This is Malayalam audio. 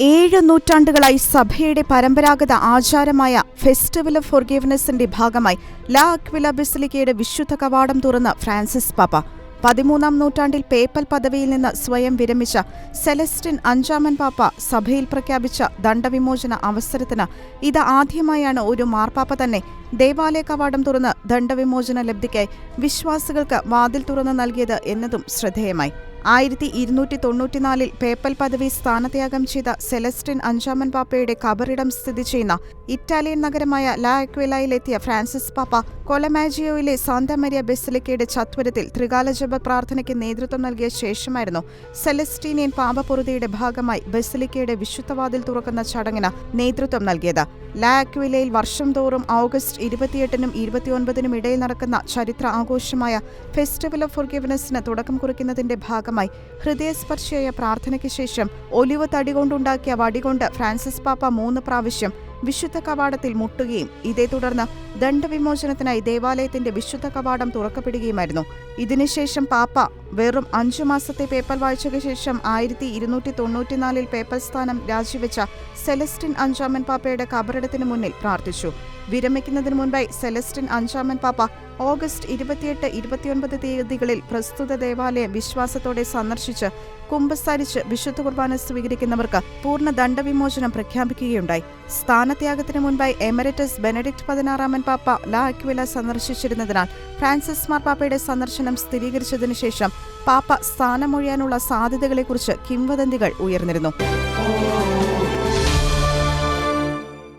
ഏഴ് നൂറ്റാണ്ടുകളായി സഭയുടെ പരമ്പരാഗത ആചാരമായ ഫെസ്റ്റിവൽ ഓഫ് ഫോർഗീവ്നെസിന്റെ ഭാഗമായി ലാ അക്വില ബിസിലിക്കയുടെ വിശുദ്ധ കവാടം തുറന്ന് ഫ്രാൻസിസ് പാപ്പ. പതിമൂന്നാം നൂറ്റാണ്ടിൽ പേപ്പൽ പദവിയിൽ നിന്ന് സ്വയം വിരമിച്ച സെലസ്റ്റിൻ അഞ്ചാമൻ പാപ്പ സഭയിൽ പ്രഖ്യാപിച്ച ദണ്ഡവിമോചന അവസരത്തിന് ഇത് ആദ്യമായാണ് ഒരു മാർപ്പാപ്പ തന്നെ ദേവാലയ കവാടം തുറന്ന് ദണ്ഡവിമോചന ലബ്ധിക്കായി വിശ്വാസികൾക്ക് വാതിൽ തുറന്ന് നൽകിയത് എന്നതും ശ്രദ്ധേയമായി. ആയിരത്തി ഇരുന്നൂറ്റി തൊണ്ണൂറ്റിനാലിൽ പേപ്പൽ പദവി സ്ഥാനത്യാഗം ചെയ്ത സെലസ്റ്റിൻ അഞ്ചാമൻ പാപ്പയുടെ കബറിടം സ്ഥിതി ചെയ്യുന്ന ഇറ്റാലിയൻ നഗരമായ ലാ അക്വിലയിലെത്തിയ ഫ്രാൻസിസ് പാപ്പ കൊലമാജിയോയിലെ സാന്താമരിയ ബെസിലിക്കയുടെ ചത്വരത്തിൽ ത്രികാല ജപ പ്രാർത്ഥനയ്ക്ക് നേതൃത്വം നൽകിയ ശേഷമായിരുന്നു സെലസ്റ്റീനിയൻ പാപപുറതിയുടെ ഭാഗമായി ബെസിലിക്കയുടെ വിശുദ്ധവാതിൽ തുറക്കുന്ന ചടങ്ങിന് നേതൃത്വം നൽകിയത്. ലാക്വിലയിൽ വർഷം തോറും ഓഗസ്റ്റ് ഇരുപത്തിയെട്ടിനും ഇരുപത്തിയൊൻപതിനും ഇടയിൽ നടക്കുന്ന ചരിത്ര ആഘോഷമായ ഫെസ്റ്റിവൽ ഓഫ് ഫോർഗിവ്നെസ്സിന് തുടക്കം കുറിക്കുന്നതിന്റെ ഭാഗമായി ഹൃദയസ്പർശിയായ പ്രാർത്ഥനയ്ക്ക് ശേഷം ഒലിവ് തടി കൊണ്ടുണ്ടാക്കിയ വടികൊണ്ട് ഫ്രാൻസിസ് പാപ്പ മൂന്ന് പ്രാവശ്യം വിശുദ്ധ കവാടത്തിൽ മുട്ടുകയും ഇതേ തുടർന്ന് ദണ്ഡവിമോചനത്തിനായി ദേവാലയത്തിന്റെ വിശുദ്ധ കവാടം തുറക്കപ്പെടുകയുമായിരുന്നു. ഇതിനുശേഷം പാപ്പ വെറും അഞ്ചു മാസത്തെ പേപ്പൽ വാഴ്ചയ്ക്ക് ശേഷം ആയിരത്തി ഇരുന്നൂറ്റി തൊണ്ണൂറ്റിനാലിൽ പേപ്പൽ സ്ഥാനം രാജിവെച്ച സെലസ്റ്റിൻ അഞ്ചാമൻ പാപ്പയുടെ കബറിടത്തിന് മുന്നിൽ പ്രാർത്ഥിച്ചു. വിരമിക്കുന്നതിന് മുൻപായി സെലസ്റ്റിൻ അഞ്ചാമൻ പാപ്പ ഓഗസ്റ്റ് ഇരുപത്തിയെട്ട് ഇരുപത്തിയൊൻപത് തീയതികളിൽ പ്രസ്തുത ദേവാലയം വിശ്വാസത്തോടെ സന്ദർശിച്ച് കുമ്പസാരിച്ച് വിശുദ്ധ കുർബാന സ്വീകരിക്കുന്നവർക്ക് പൂർണ ദണ്ഡവിമോചനം പ്രഖ്യാപിക്കുകയുണ്ടായി. സ്ഥാനത്യാഗത്തിന് മുൻപായി എമറിറ്റസ് ബെനഡിക്ട് പതിനാറാമൻ പാപ്പ ലാ സന്ദർശിച്ചിരുന്നതിനാൽ ഫ്രാൻസിസ് മാർപ്പാപ്പയുടെ സന്ദർശനം സ്ഥിരീകരിച്ചതിനു ശേഷം പാപ്പ സ്ഥാനമൊഴിയാനുള്ള സാധ്യതകളെക്കുറിച്ച് കിംവദന്തികൾ ഉയർന്നിരുന്നു.